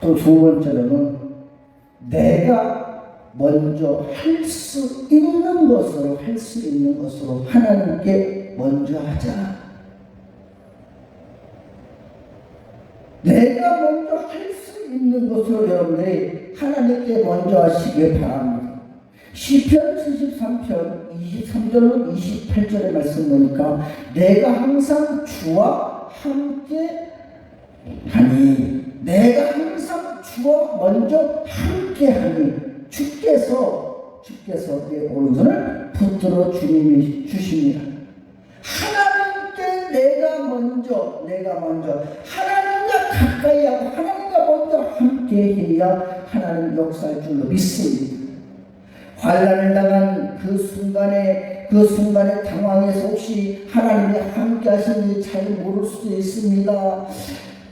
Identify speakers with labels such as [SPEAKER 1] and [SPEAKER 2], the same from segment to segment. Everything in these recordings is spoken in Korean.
[SPEAKER 1] 또 두 번째로는 내가 먼저 할 수 있는 것으로 할 수 있는 것으로 하나님께 먼저 하자. 내가 먼저 할 수 있는 것으로 여러분들이 하나님께 먼저 하시길 바랍니다. 시편 73편 23절로 28절의 말씀 보니까 내가 항상 주와 함께 하니 주와 먼저 함께 하니 주께서 주께서 내 오른손을 붙들어 주님이 주십니다. 하나님께 내가 먼저 내가 먼저 하나님과 가까이 하고 하나님과 먼저 함께 해야 하나님 역사할 줄로 믿습니다. 환란을 당한 그 순간에 그 순간에 당황해서 혹시 하나님이 함께 하시는지 잘 모를 수도 있습니다.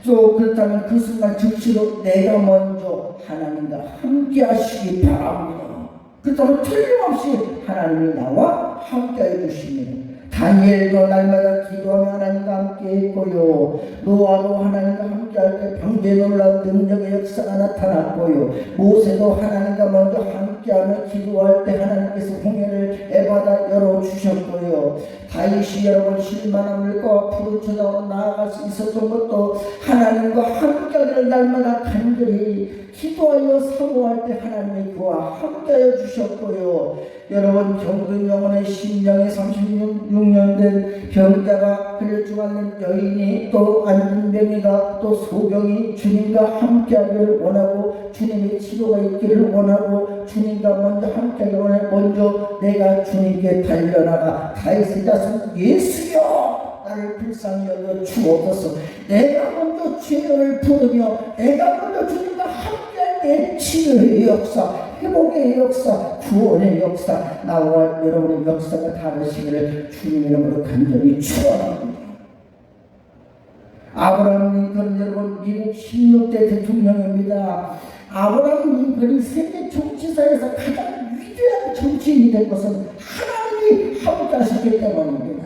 [SPEAKER 1] 또 그렇다면 그 순간 즉시로 내가 먼저 하나님과 함께 하시기 바랍니다. 그렇다면 틀림없이 하나님이 나와 함께 해주십니다. 다니엘도 날마다 기도하며 하나님과 함께 있고요. 노아도 하나님과 함께 할 때 방주에 놀라운 능력의 역사가 나타났고요. 모세도 하나님과 먼저 함께하며 기도할 때 하나님께서 홍해를 에바다 열어주셨고요. 다윗이 여러분 실만함을 과 푸른 초장으로 나아갈 수 있었던 것도 하나님과 함께하기를 날마다 간절히 기도하여 사모할 때 하나님이 그와 함께하여 주셨고요. 여러분 경근 영혼의 심령에 36년 된 병자가 혈중 않는 여인이 또 안진병이가 또 소경이 주님과 함께하기를 원하고 주님의 치료가 있기를 원하고 주님과 먼저 함께하기를 원해 먼저 내가 주님께 달려나가 다윗의 자손 예수여! 나를 불쌍히 여겨 주옵소서. 내가 먼저 죄를 부르며 내가 먼저 주님과 함께할 때 치료의 역사 회복의 역사 구원의 역사 나와 여러분의 역사가 다르시기를 주님 이름으로 간절히 축원합니다. 아브라함 링컨 여러분 미국 16대 대통령입니다. 아브라함 링컨이 세계 정치사에서 가장 위대한 정치인이 된 것은 하나님이 함께 하셨기 때문입니다.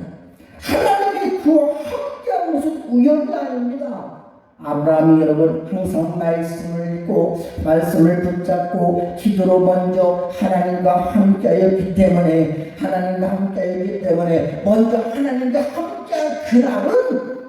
[SPEAKER 1] 하나님이 그와 함께한 것은 우연이 아닙니다. 아브라함이 여러분 항상 말씀을 읽고 말씀을 붙잡고 기도로 먼저 하나님과 함께하였기 때문에 하나님과 함께하였기 때문에 먼저 하나님과 함께한 그날은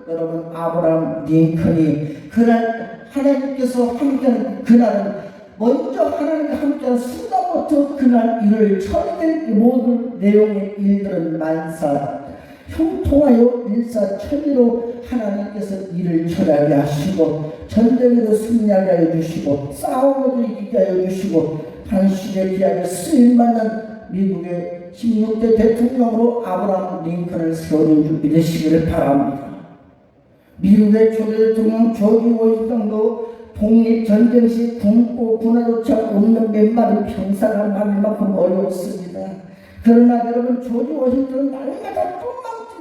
[SPEAKER 1] 여러분 아브라함 링컨이 그날 하나님께서 함께한 그날은 먼저 하나님과 함께한 순간부터 그날 일을 처리될 모든 내용의 일들은 만사 형통하여 일사 천리로 하나님께서 일을 처리하게 하시고 전쟁에도 승리하게 하여 주시고 싸움에도 이기게 하여 주시고 한시에 귀하게 쓰임받는 미국의 16대 대통령으로 아브라함 링컨을 세워준 줄 믿으시기를 바랍니다. 미국의 초대 대통령 조지 워싱턴도 독립전쟁 시 굶고 군화조차 없는 몇 마리 병사가 많을 만큼 어려웠습니다. 그러나 여러분 조지 워싱턴은 날마다 눈만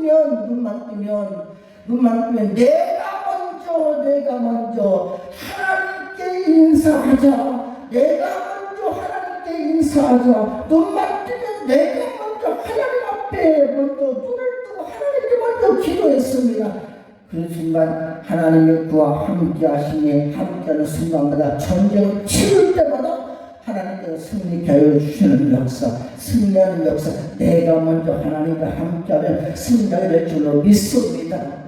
[SPEAKER 1] 뜨면 눈만 뜨면 눈만 뜨면 내가 먼저 내가 먼저 하나님께 인사하자 내가 먼저 하나님께 인사하자 눈만 뜨면 내가 먼저 하나님 앞에 먼저 눈을 뜨고 하나님께 먼저 기도했습니다. 그 순간 하나님의 그와 함께 하시니 함께하는 순간마다 전쟁을 치를 때마다 하나님께서 승리케 하여 주시는 역사, 승리하는 역사, 내가 먼저 하나님과 함께하면 승리하게 될 줄로 믿습니다.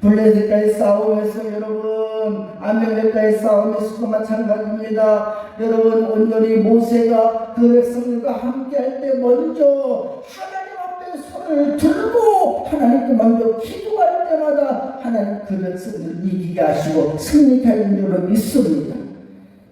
[SPEAKER 1] 블레드까지 싸움에서 여러분, 아멜렉과의 싸움에서도 마찬가지입니다. 여러분, 온전히 모세가 그 백성들과 함께할 때 먼저 하나님 앞에 손을 들고 하나님께 먼저 기도할 때마다 하나님 그 백성을 이기게 하시고 승리케 하는 줄로 믿습니다.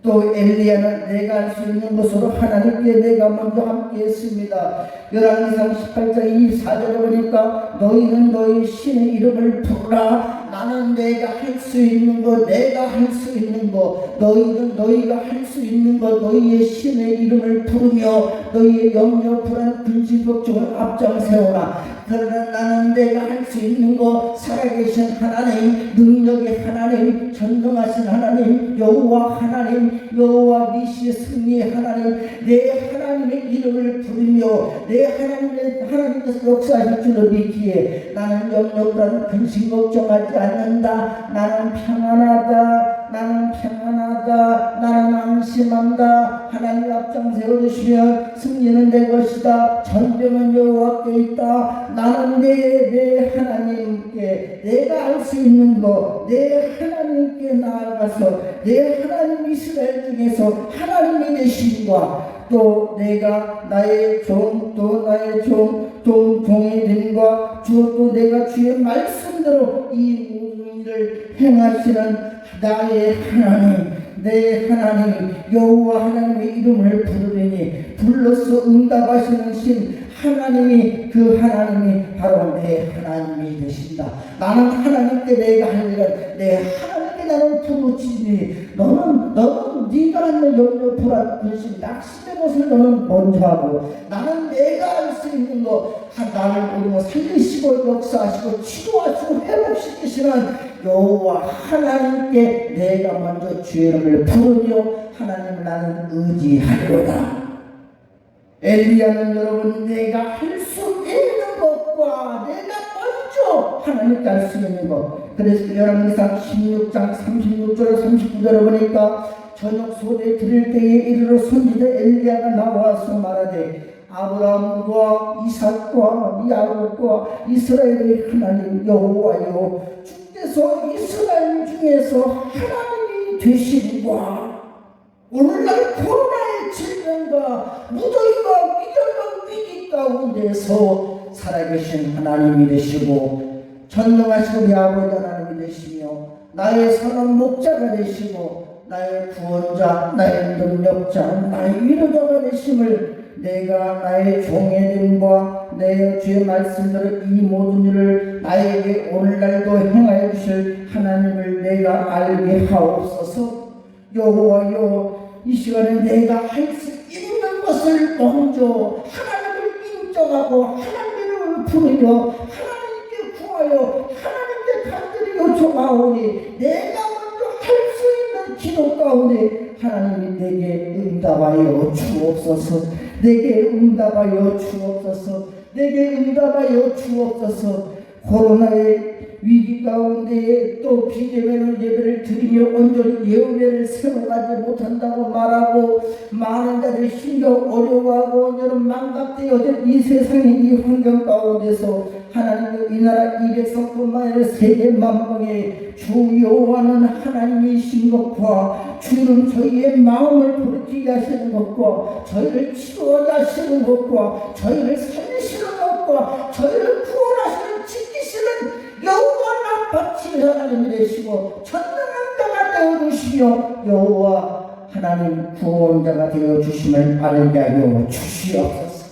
[SPEAKER 1] 또 엘리야는 내가 할 수 있는 것으로 하나님께 내가 먼저 함께 했습니다. 열왕기상 18장 24절에 보니까 너희는 너희 신의 이름을 부르라 나는 내가 할 수 있는 것 내가 할 수 있는 것 너희는 너희가 할 수 있는 것 너희의 신의 이름을 부르며 너희의 염려 불안 근심 걱정을 앞장 세워라 그러나 나는 내가 할 수 있는 것 살아계신 하나님 능력의 하나님 전능하신 하나님 여호와 하나님 여호와 니시 승리의 하나님 내 하나님의 이름을 부르며 내 하나님의 하나님께서 역사하실 줄을 믿기에 나는 염려불안 근심 걱정하지 않는다. 나는 평안하다 나는 평안하다. 나는 안심한다. 하나님 앞장 세워주시면 승리는 내 것이다. 전쟁은 여호와께 있다. 나는 내, 내 하나님께 내가 알 수 있는 거 내 하나님께 나아가서 내 하나님 이스라엘 중에서 하나님이 되심과 또 내가 나의 종 또 나의 종 또 종의 됨과 주또 내가 주의 말씀대로 이 모든 일을 행하시는 나의 하나님 내 하나님 여호와 하나님의 이름을 부르리니 불러서 응답하시는 신 하나님이 그 하나님이 바로 내 하나님이 되신다. 나는 하나님께 내가 할 일은 내 하나님께 나는 부르치니 너는 너는 네가 하는 염려 불안 근심 낙심의 것을 너는 먼저 하고 나는 내가 할 수 있는 거 하- 나를 우리가 살리시고 역사하시고 치료하시고 회복시키시는 여호와 하나님께 내가 먼저 이름을 부르며 하나님을 나는 의지하리로다. 엘리야는 여러분 내가 할 수 있는 것과 내가 먼저 하나님께 할 수 있는 것 그래서 열왕기상 16장 36절 39절에 보니까 저녁 소대 드릴 때에 이르러 선지자 엘리야가 나와서 말하되 아브라함과 이삭과 야곱과 이스라엘의 하나님 여호와여 주께서 이스라엘 중에서 하나님이 되시리과 오늘날 코로나의 질병과 무더위와 위험과 위기 가운데서 살아계신 하나님이 되시고 전능하시고 우리 아버지 하나님이 되시며 나의 선한 목자가 되시고 나의 구원자 나의 능력자 나의 위로자가 되심을 내가 나의 종의 됨과 내 주의 말씀대로 이 모든 일을 나에게 오늘날도 행하여 주실 하나님을 내가 알게 하옵소서. 여호와여 이 시간에 내가 할 수 있는 것을 먼저 하나님을 인정하고 하나님을 부르며 하나님께 구하여 하나님께 간절히 요청하오니 내가 먼저 할 수 있는 기도 가운데 하나님이 내게 응답하여 주옵소서 내게 응답하여 주옵소서. 내게 응답하여 주옵소서. 코로나의 위기 가운데 또 비대면을 예배를 드리며 온전히 예배를 세워가지 못한다고 말하고 많은 자들이 힘겨 어려워하고 여러분 망각되어진 이 세상의 이 환경 가운데서 하나님의 이 나라 이 백성뿐만 아니라 세계 만방에 주 여호와는 하나님이신 것과 주는 저희의 마음을 부르게 하시는 것과 저희를 치료하게 하시는 것과 저희를 살리시는 것과 저희를 하나님이 되시고 전능한 자가 되어주시며 여호와 하나님 구원자가 되어주심을 알게 하여 주시옵소서.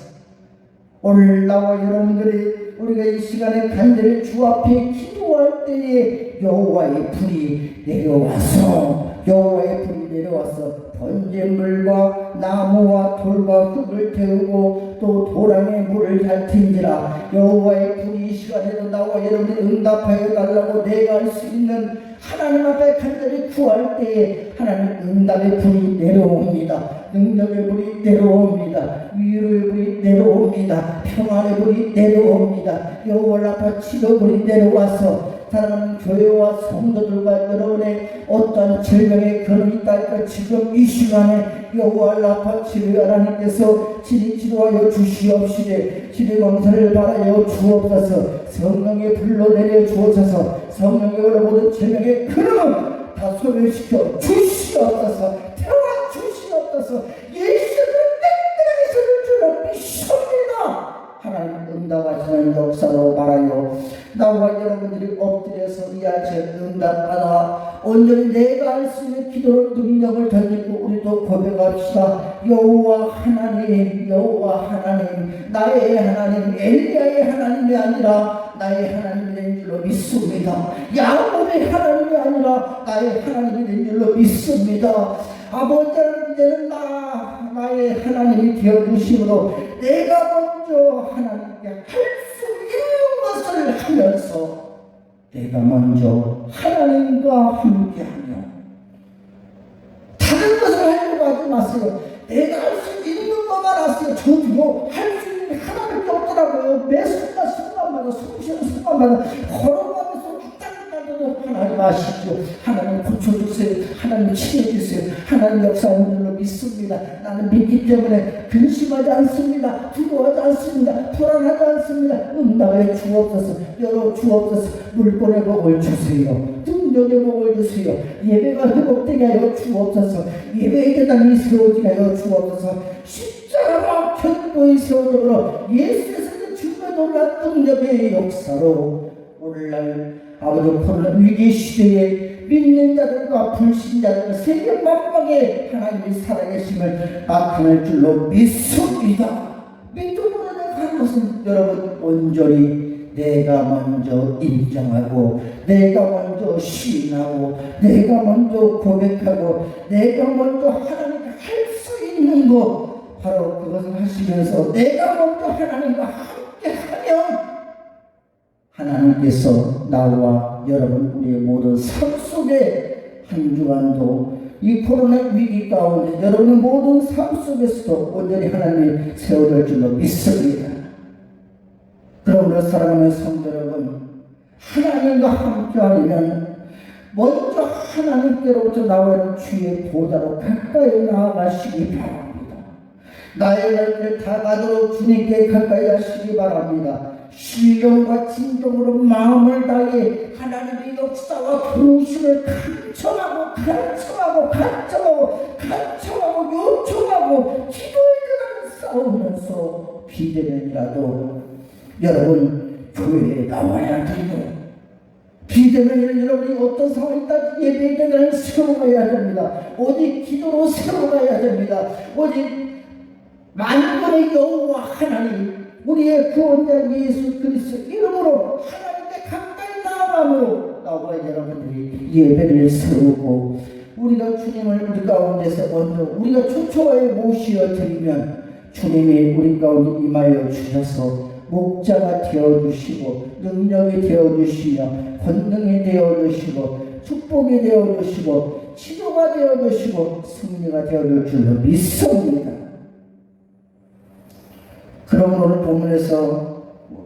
[SPEAKER 1] 오늘 나와 여러분들이 우리가 이 시간에 간절히 주 앞에 기도할 때에 여호와의 불이 내려와서 여호와의 불이 내려와서 번제물과 나무와 돌과 흙을 태우고 또 도랑에 물을 핥은지라. 여호와의 불이 이 시간에도 나와 여러분들 응답하여 달라고 내가 할 수 있는 하나님 앞에 간절히 구할 때에 하나님 응답의 불이 내려옵니다. 능력의 불이 내려옵니다. 위로의 불이 내려옵니다. 평안의 불이 내려옵니다. 여호와 앞에 치료 불이 내려와서 사랑하는 교회와 성도들과 여러분의 어떤 질병의 결혼이 있다니까 지금 이 시간에 여호와 라파 치료 하나님께서 치리 치료하여 주시옵시되 치료 검사를 받아여 주옵소서. 성령의 불로 내려 주옵소서. 성령의 모든 질병의 흐름을 다 소멸시켜 주시옵소서. 태워 주시옵소서 온전히 내가 할 수 있는 기도 능력을 던지고 우리도 고백합시다. 여호와 하나님 여호와 하나님 나의 하나님 엘리야의 하나님이 아니라 나의 하나님이 된 줄로 믿습니다. 야곱의 하나님이 아니라 나의 하나님이 된 줄로 믿습니다. 아버지 하나님 나 나의 하나님이 되어 주심으로 내가 먼저 하나님께 할 수 있는 것을 하면서 내가 먼저 하나님과 함께하며 다른 것을 마세요. 내가 할 수 있는 것만 하세요. 저도 할수 있는 게 하나밖에 없더라고요. 매 순간 순간마다 숨 쉬는 순간마다 걸어가면서 왔다 갔다도 하나님 아시죠. 하나님 고쳐주세요. 하나님 치료해주세요. 하나님 역사하는 줄로 믿습니다. 나는 믿기 때문에 근심하지 않습니다. 두려워하지 않습니다. 불안하지 않습니다. 응답에 주옵소서. 열어 주옵소서. 물권의 복을 주세요. 능력의 복을 주세요. 예배가 회복되게 하여 주옵소서. 예배의 계단이 세워지게 하여 주옵소서. 십자가와 견고히 세워져로 예수에서 주가 놀란 능력의 역사로 오늘날 아버지 코로나 위기 시대에 믿는 자들과 불신자들 세계 만방에 하나님이 살아계심을 나타낼 줄로 믿습니다. 믿음으로 내가 것은 여러분 온전히 내가 먼저 인정하고 내가 먼저 시인하고 내가 먼저 고백하고 내가 먼저 하나님께 할수 있는 것 바로 그것을 하시면서 내가 먼저 하나님과 함께 하면 하나님께서 나와 여러분 우리의 모든 삶 속에 한 주간도 이 코로나 위기 가운데 여러분의 모든 삶 속에서도 온전히 하나님이 세워줄 줄로 믿습니다. 그러므로 사랑하는 성도 여러분 하나님과 함께하려면 먼저 하나님께로부터 나오는 주의 보좌로 가까이 나아가시기 바랍니다. 나의 날을 다 가도록 주님께 가까이 하시기 바랍니다. 신령과 진정으로 마음을 다해 하나님의 역사와 도우심을 간청하고 간청하고 간청하고 간청하고 요청하고 기도에 싸우면서 비대면이라도 여러분 교회에 나와야 돼요. 비대면을 여러분이 어떤 상황이다 예배를 세워가야 됩니다. 오직 기도로 세워가야 됩니다. 오직 만군의 여호와 하나님 우리의 구원자 예수 그리스도 이름으로 하나님께 가까이 나아감으로 나와 여러분들이 예배를 세우고 우리가 주님을 우리 가운데서 먼저 우리가 초초하에 모시어 드리면 주님이 우리 가운데 임하여 주셔서 목자가 되어 주시고 능력이 되어 주시며 권능이 되어 주시고 축복이 되어 주시고 치료가 되어 주시고 승리가 되어 줄 줄로 믿습니다. 오늘 본문에서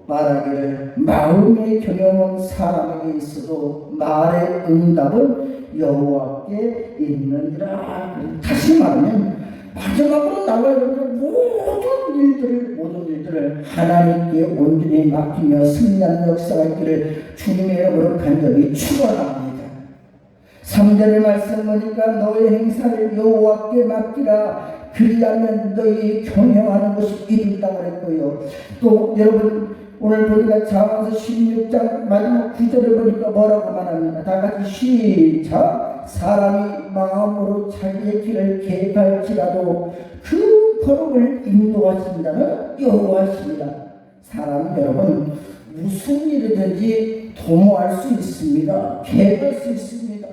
[SPEAKER 1] 말하기를 마음의 경영은 사람에게 있어도 말의 응답은 여호와께 있느니라. 다시 말하면 마지막으로 나와 있는 모든 일들을 모든 일들을 하나님께 온전히 맡기며 승리하는 역사가 있기를 주님의 이름으로 간절히 축원합니다. 3절의 말씀 보니까 너의 행사를 여호와께 맡기라 그리하면 너희 경영하는 것이 이룬다 그랬고요. 또 여러분 오늘 보니까 자와서 16장 마지막 9절을 보니까 뭐라고 말합니까 다 같이 시작! 사람이 마음으로 자기의 길을 계획할지라도 그 걸음을 인도하신다는 여호와십니다. 사람 여러분 무슨 일이든지 도모할 수 있습니다. 계획할 수 있습니다.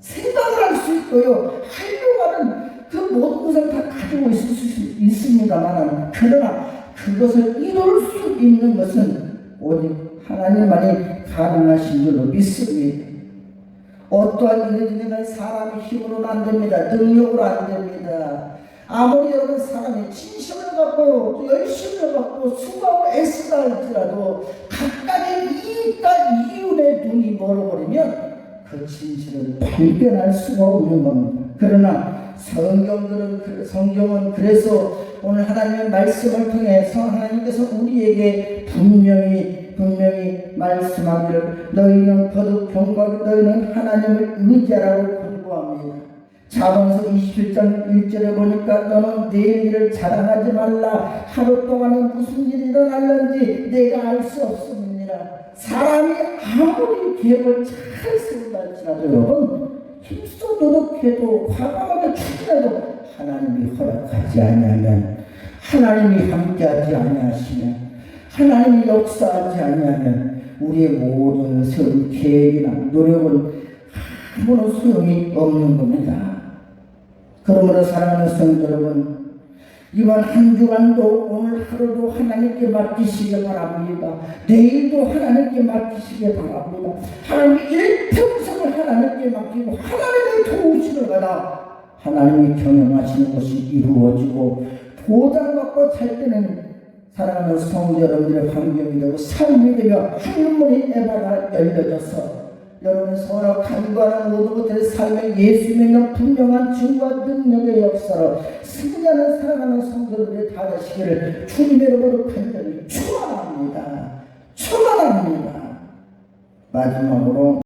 [SPEAKER 1] 생각을 할 수 있고요. 하려고 하는 그 모든 것을 다 가지고 있을 수 있습니다만, 그러나 그것을 이룰 수 있는 것은 오직 하나님만이 가능하신 줄로 믿습니다. 어떠한 일이 되는 사람의 힘으로는 안 됩니다. 능력으로 안 됩니다. 아무리 여러분 사람이 진심을 갖고 또 열심을 갖고 수고하고 애쓰다 할지라도 각각의 이익과 이윤의 눈이 멀어버리면 그 진실을 발견할 수가 없는 겁니다. 그러나 성경들은 그- 성경은 그래서 오늘 하나님의 말씀을 통해서 하나님께서 우리에게 분명히 분명히 말씀하기를 너희는 거듭 경고하기 너희는 하나님을 의지하라고 권고합니다. 자문서 27장 1절에 보니까 너는 내일 일을 자랑하지 말라 하루 동안은 무슨 일이 일어날는지 내가 알 수 없습니다. 사람이 아무리 계획을 잘 세운다 할지라도 여러분 힘써 노력해도 과감하게 추진해도 하나님이 허락하지 아니하면 하나님이 함께하지 아니하시면 하나님이 역사하지 아니하면 우리의 모든 세운 계획이나 노력은 아무런 소용이 없는 겁니다. 그러므로 사랑하는 성도 여러분 이번 한 주간도 오늘 하루도 하나님께 맡기시기 바랍니다. 내일도 하나님께 맡기시기 바랍니다. 하나님 일평생을 하나님께 맡기고 하나님의 도우심을 받아 하나님이 경영하시는 것이 이루어지고 보장받고 살 때는 사랑하는 성도 여러분들의 환경이 되고 삶이 되며 하늘문이 에바가 열려져서 여러분의 서로 간과하는 모든 것들의 삶에 예수 믿는 분명한 증거와 능력의 역사로 승리하는 사랑하는 성도들이 다 되시기를 주님의 이름으로 간절히 축원합니다. 축원합니다. 마지막으로